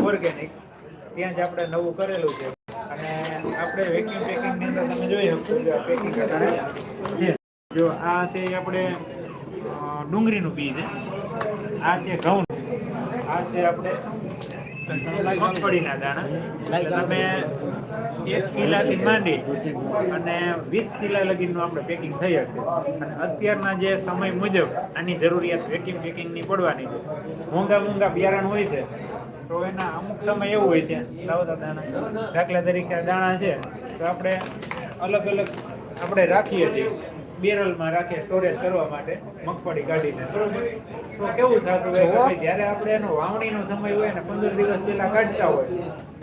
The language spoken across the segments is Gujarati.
ઓર્ગેનિક ત્યાં જ આપણે નવું કરેલું છે. અને આપણે વેક્યુમ પેકિંગની અંદર તમે જોઈ શકો છો પેકિંગ જો આ છે આપણે ડુંગળીનું બી છે. આ છે ઘઉં આ છે આપણે મગફળીના દાણા. તમે એક કિલાથી માંડી અને વીસ કિલા લગીનું આપણે પેકિંગ થઈ હશે. અને અત્યારના જે સમય મુજબ આની જરૂરિયાત વેકિંગ પેકિંગની પડવાની છે. મોંઘા મોંઘા બિયારણ હોય છે. તો એના અમુક સમય એવું હોય છે લાવતા દાણા. દાખલા તરીકે દાણા છે તો આપણે અલગ અલગ આપણે રાખીએ છીએ. બેરલમાં રાખીએ સ્ટોરેજ કરવા માટે મગફળી કાઢીને બરોબર? તો કેવું થતું હોય કે જ્યારે આપણે એનો વાવણીનો સમય હોય ને પંદર દિવસ પહેલા કાઢતા હોય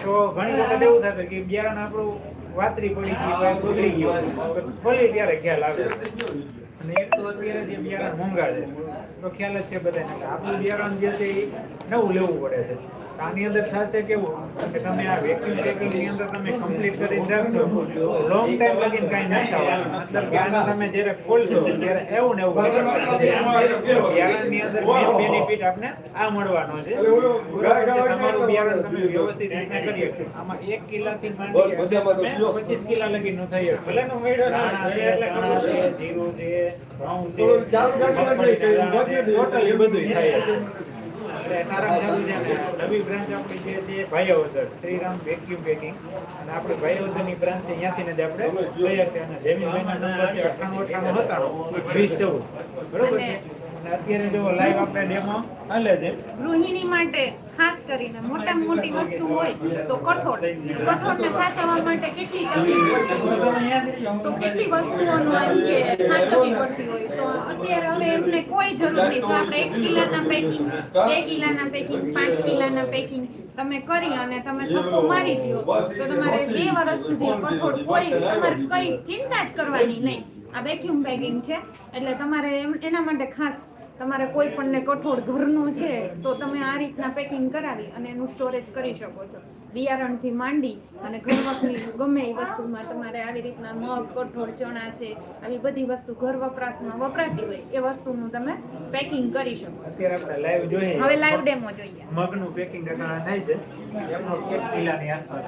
તો ઘણી વખત એવું થતું કે બિયારણ આપણું વાતરી પડી ગયું બગડી ગયું ખોલી ત્યારે ખ્યાલ આવે. અને એક તો અત્યારે જે બિયારણ મોંઘા છે તો ખ્યાલ જ છે બધાને આપણું બિયારણ જે છે એ નવું લેવું પડે છે. આની અંદર થશે કેવું? કે તમે આ વેક્યુમ પેકિંગની અંદર તમે કમ્પ્લીટ કરી રાખશો લોંગ ટાઈમ લગીને કાંઈ નથી થવાનું. અંદર બિયારણ તમે જ્યારે ખોલશો ત્યારે એવું ને એવું નીકળવાનું ની અંદર મેન બેનિફિટ આપને આ મળવાનો છે. તમારું બિયારણ તમે વ્યવસ્થિત રીતે કરી શકો. આમાં એક કિલાથી માંડી પચીસ કિલા લગીનું થઈ શકે દાણા છે ચણા છે જીરું છે ઘઉં છે ટોટલી બધું થાય. છે એટલે સારામાં સારું છે ને નવી બ્રાન્ચ આપણી જે છે, ભાઈઓદર, શ્રીરામ વેક્યુમ પેકિંગ અને આપણે ભાઈઓદરની બ્રાન્ચ છે, ત્યાંથી જ આપણે લઈએ છીએ અને નંબર છે અઠાણું અઠ્ઠાણું સત્તાણું વીસ ચૌદ. બરોબર અત્યારે જો લાઈવ આપણે ડેમો હાલે છે. ગૃહિણી માટે ખાસ કરીને મોટા મોટી વસ્તુ હોય તો કઠોળ. કઠોળને સાચવવા માટે કેટલી તકલીફ તો કેટલી વસ્તુઓનું એમ કે સાચવવી પડતી હોય? તો અત્યારે હવે એમને કોઈ જરૂર નહીં. જો આપણે એક કિલાના પેકિંગ બે કિલાના પેકિંગ પાંચ કિલાના પેકિંગ તમે કરી અને તમે થપ્પો મારી દો તો તમારે બે વર્ષ સુધી કઠોળ કોઈ તમારે કઈ ચિંતા જ કરવાની નહીં. આ વેક્યુમ પેકિંગ છે. એટલે તમારે એના માટે ખાસ તમારે કોઈ પણને કઠોળ ઘરનું છે તો તમે આ રીતના પેકિંગ કરાવી અને એનું સ્ટોરેજ કરી શકો છો. બિયારણથી માંડી અને ઘરવખની ગમે એ વસ્તુમાં તમારે આવી રીતના મગ કઠોળ ચણા છે આવી બધી વસ્તુ ઘર વપરાશમાં વપરાતી હોય એ વસ્તુનું તમે પેકિંગ કરી શકો અત્યારે આપણે લાઈવ જોઈએ. હવે લાઈવ ડેમો જોઈએ. મગનું પેકિંગ થાય છે. એમનો એક કિલાની આસપાસ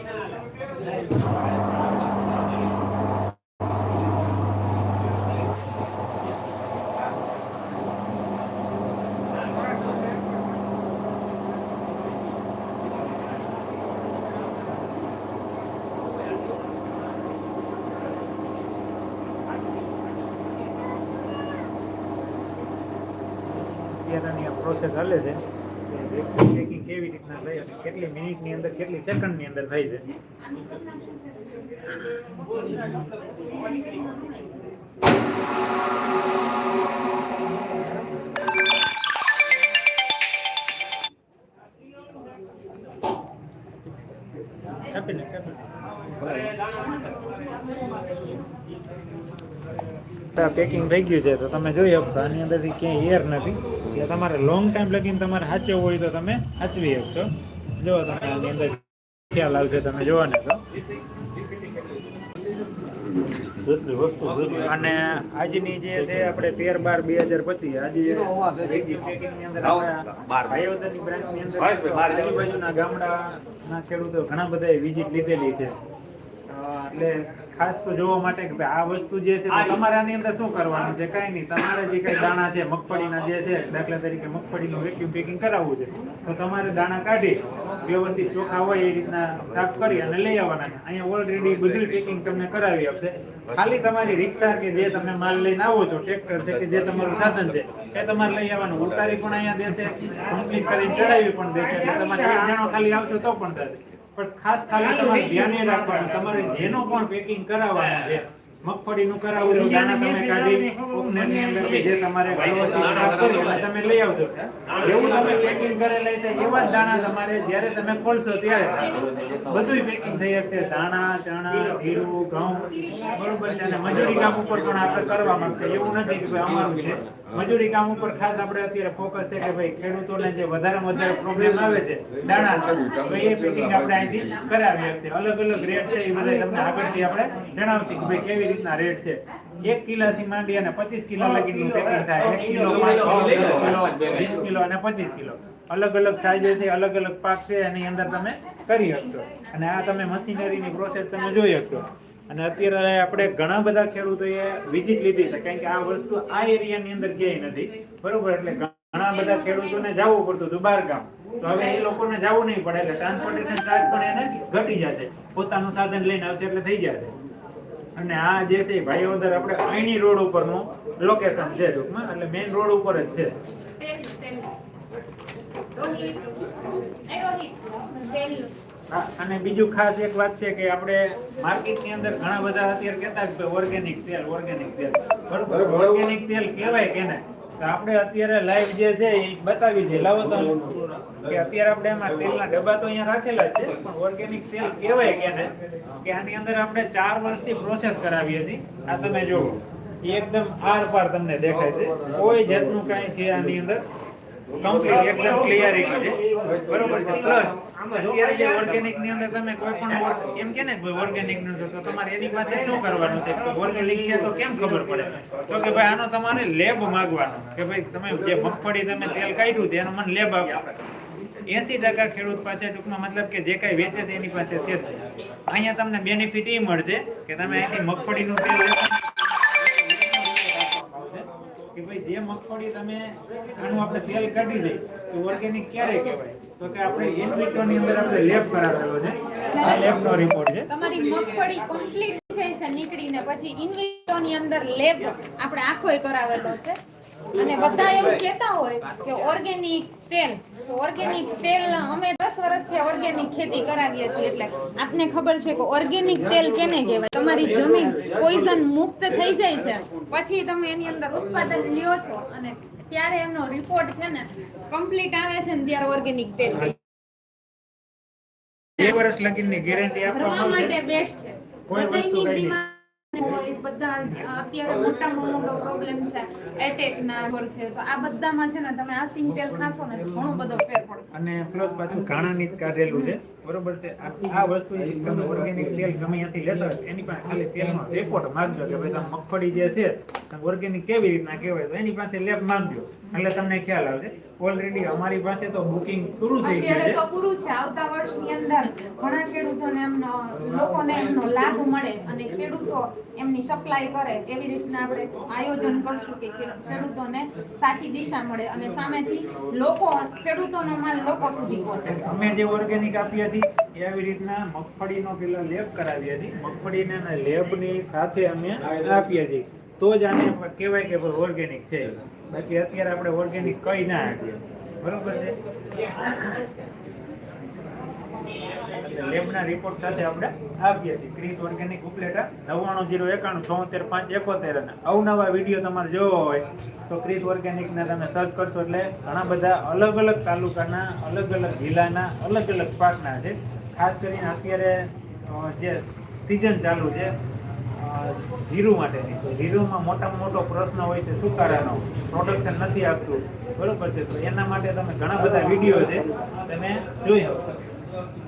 અત્યારની આ પ્રોસેસ હાલે છે પેકિંગ કેવી રીતના થઈ અને કેટલી મિનિટની અંદર, કેટલી સેકન્ડની અંદર થઈ છે. પેકિંગ થઈ ગયું છે તો તમે જોઈ શકો આની અંદરથી ક્યાંય એર નથી. એટલે તમારે લોંગ ટાઈમ લગીને તમારે સાચવવું હોય તો તમે સાચવી શકશો જો તમે આની અંદર ખ્યાલ આવશે તમે જોવો ને તો. અને આજની જે છે આપણે તેર બાર બે હજાર પચીસ આજે આજુબાજુના ગામડાના ખેડૂતો ઘણા બધા વિઝિટ લીધેલી છે. એટલે ખાસ તો જોવા માટે કે આ વસ્તુ જે છે તમારે આની અંદર શું કરવાનું છે? કાંઈ નહીં. તમારે જે કઈ દાણા છે મગફળીના જે છે દાખલા તરીકે મગફળીનું વેક્યુમ પેકિંગ કરાવવું છે તો તમારે દાણા કાઢી વ્યવસ્થિત ચોખ્ખા હોય એ રીતના સાફ કરી અને લઈ આવવાના છે. અહીંયા ઓલરેડી બધું પેકિંગ તમને કરાવી આપશે. ખાલી તમારી રિક્ષા કે જે તમે માલ લઈને આવો છો ટ્રેક્ટર છે કે જે તમારું સાધન છે એ તમારે લઈ આવવાનું. ઉતારી પણ અહીંયા દેશે કમ્પ્લીટ કરીને ચડાવી પણ દેશે. એટલે તમારે એક જણો ખાલી આવશો તો પણ થશે પણ ખાસ ખાલી તમારે ધ્યાને રાખવાનું. તમારે જેનું પણ પેકિંગ કરાવવાનું છે. મગફળીનું કરાવવું છે દાણા તમે કાઢી અંદર જે તમારે અને તમે લઈ આવજો. એવું તમે પેકિંગ કરેલા છે એવા જ દાણા તમારે જ્યારે તમે ખોલશો ત્યારે. બધુંય પેકિંગ થઈ જશે. દાણા ચણા જીરું ઘઉં બરોબર છે અને મજૂરી કામ ઉપર પણ આપણે કરવા માંગશે. એવું નથી કે અમારું છે. મજૂરી કામ ઉપર ખાસ આપણે અત્યારે ફોકસ છે કે ભાઈ ખેડૂતોને જે વધારેમાં વધારે પ્રોબ્લેમ આવે છે, દાણા, તો એ પેકિંગ આપણે અહીંથી કરાવી શકીએ અલગ અલગ રેટ છે, એ બધા તમને આગળથી આપણે જણાવશું કે ભાઈ કેવી રીતના રેટ છે. એક કિલોથી માંડી અને પચીસ કિલો લગીનું પેકિંગ થાય. એક કિલો કિલો કિલો, વીસ કિલો અને પચીસ કિલો. અલગ અલગ સાઈઝ છે, અલગ અલગ પાક છે, એની અંદર તમે કરી શકશો. અને આ તમે મશીનરીની પ્રોસેસ તમે જોઈ શકશો. અને અત્યારે આપણે ઘણા બધા ખેડૂતોએ વિઝિટ લીધી છે, કારણ કે આ વસ્તુ આ એરિયાની અંદર ક્યાંય નથી. બરોબર, એટલે ઘણા બધા ખેડૂતોને જવું પડતું હતું બહાર ગામ. તો હવે એ લોકોને જવું નહીં પડે, એટલે ટ્રાન્સપોર્ટેશન ચાર્જ પણ એને ઘટી જશે. પોતાનું સાધન લઈને આવશે એટલે થઈ જશે. અને આ જે છે ભાઈ ભાઈઓદર આપણે આઈની રોડ ઉપરનું લોકેશન છે ટૂંકમાં, એટલે મેઇન રોડ ઉપર જ છે. તેલ તેલ અને બીજું ખાસ એક વાત છે કે આપણે માર્કેટની અંદર ઘણા બધા અત્યારે કહેતા કે ઓર્ગેનિક તેલ ઓર્ગેનિક તેલ. બરોબર? ઓર્ગેનિક તેલ કહેવાય કેને? તો આપણે અત્યારે લાઈવ જે છે એ બતાવી દે લાવો તો કે અત્યારે આપણે એમાં તેલના ડબ્બા તો અહીંયા રાખેલા છે પણ ઓર્ગેનિક તેલ કહેવાય કેને? કે આની અંદર આપણે ચાર વર્ષથી પ્રોસેસ કરાવીએ છીએ. આ તમે જુઓ. એકદમ આર પાર તમને દેખાય છે. કોઈ જાતનું કાંઈ છે આની અંદર કમ્પ્લીટ એકદમ ક્લિયરિટી છે બરોબર છે. પ્લસ અત્યારે જે ઓર્ગેનિકની અંદર તમે કોઈ પણ એમ કે ને ઓર્ગેનિકનું, તો તમારે એની પાસે શું કરવાનું છે? ઓર્ગેનિક છે તો કેમ ખબર પડે? તો કે ભાઈ આનો તમારે લેબ માંગવાનો. કે ભાઈ તમે જે મગફળી તમે તેલ કાઢ્યું છે, એનો મને લેબ આપો. એસી ટકા ખેડૂત પાસે ટૂંકમાં મતલબ કે જે કઈ વેચે છે, એની પાસે છે. અહીંયા તમને બેનિફિટ એ મળશે કે તમે અહીંથી મગફળીનું તેલ મગફળી તમે, આનું આપણે તેલ કાઢી દે તો ઓર્ગેનિક ક્યારે કહેવાય? તો કે આપણે ઇન્વિટ્રો ની અંદર આપણે લેબ કરાવેલો છે. આ લેબનો રિપોર્ટ છે. તમારી મગફળી કમ્પ્લીટ થઈ છે, નીકળીને પછી ઇન્વિટો ની અંદર લેબ આપણે આખો કરાવેલો છે. અને બધા એવું કહેતા હોય કે ઓર્ગેનિક તેલ. તો ઓર્ગેનિક તેલ અમે દસ વર્ષથી ઓર્ગેનિક ખેતી કરાવીએ છીએ એટલે આપને ખબર છે કે ઓર્ગેનિક તેલ કેને કહેવાય? તમારી જમીન પોઈઝન મુક્ત થઈ જાય છે. પછી તમે એની અંદર ઉત્પાદન લ્યો છો અને ત્યારે એમનો રિપોર્ટ છે ને કમ્પ્લીટ આવે છે ને ત્યારે ઓર્ગેનિક તેલ બે વર્ષ લગીની ગેરંટી આપવામાં માટે આવશે? બેસ્ટ છે. કોઈ. બીમારી અત્યારે મોટામાં મોટો પ્રોબ્લેમ છે એટેક ના ઘર છે. તો આ બધામાં છે ને, તમે આ સિંગ તેલ ખાશો ને ઘણો બધો ફેર અને પ્લસ પાછું ઘાણાની કાઢેલું છે. બરોબર છે? આ વસ્તુ તમે ઓર્ગેનિક તેલ ગમે ત્યાંથી લેતા હોય એની પાસે ખાલી તેલનો રિપોર્ટ માંગજો કે ભાઈ તમે મગફળી જે છે ઓર્ગેનિક કેવી રીતના કહેવાય તો એની પાસે લેબ માંગજો. એટલે તમને ખ્યાલ આવશે. ઓલરેડી અમારી પાસે તો બુકિંગ પૂરું થઈ ગયું છે. પૂરું છે. આવતા વર્ષની અંદર ઘણા ખેડૂતોને એમનો લોકોને એમનો લાભ મળે અને ખેડૂતો એમની સપ્લાય કરે. એવી રીતના આપણે આયોજન કરશું કે ખેડૂતોને સાચી દિશા મળે અને સામેથી લોકો ખેડૂતોનો માલ લોકો સુધી પહોંચે અમે જે ઓર્ગેનિક આપીએ છીએ એવી રીતના મગફળીનો પેલા લેબ કરાવીએ છીએ મગફળીને લેબની સાથે અમે આપીએ છીએ. તો જ આને કહેવાય કે ભાઈ ઓર્ગેનિક છે. બાકી અત્યારે આપણે ઓર્ગેનિક કઈ ના આપીએ. બરોબર છે? લેબના રિપોર્ટ સાથે આપણે આપીએ છીએ. ક્રિસ ઓર્ગેનિક ઉપલેટા નવ્વાણું જીરો એકાણું છોતેર પાંચ એકોતેર અને અવનવા વીડિયો તમારે જોવો હોય તો ક્રિસ ઓર્ગેનિકના તમે સર્ચ કરશો એટલે ઘણા બધા અલગ અલગ તાલુકાના, અલગ અલગ જિલ્લાના, અલગ અલગ પાકના છે. ખાસ કરીને અત્યારે જે સિઝન ચાલુ છે જીરું માટેની. તો જીરુમાં મોટામાં મોટો પ્રશ્ન હોય છે સુકારાનો. પ્રોડક્શન નથી આપતું. બરોબર છે? તો એના માટે તમે ઘણા બધા વીડિયો છે, તમે જોઈ શકો Thank you.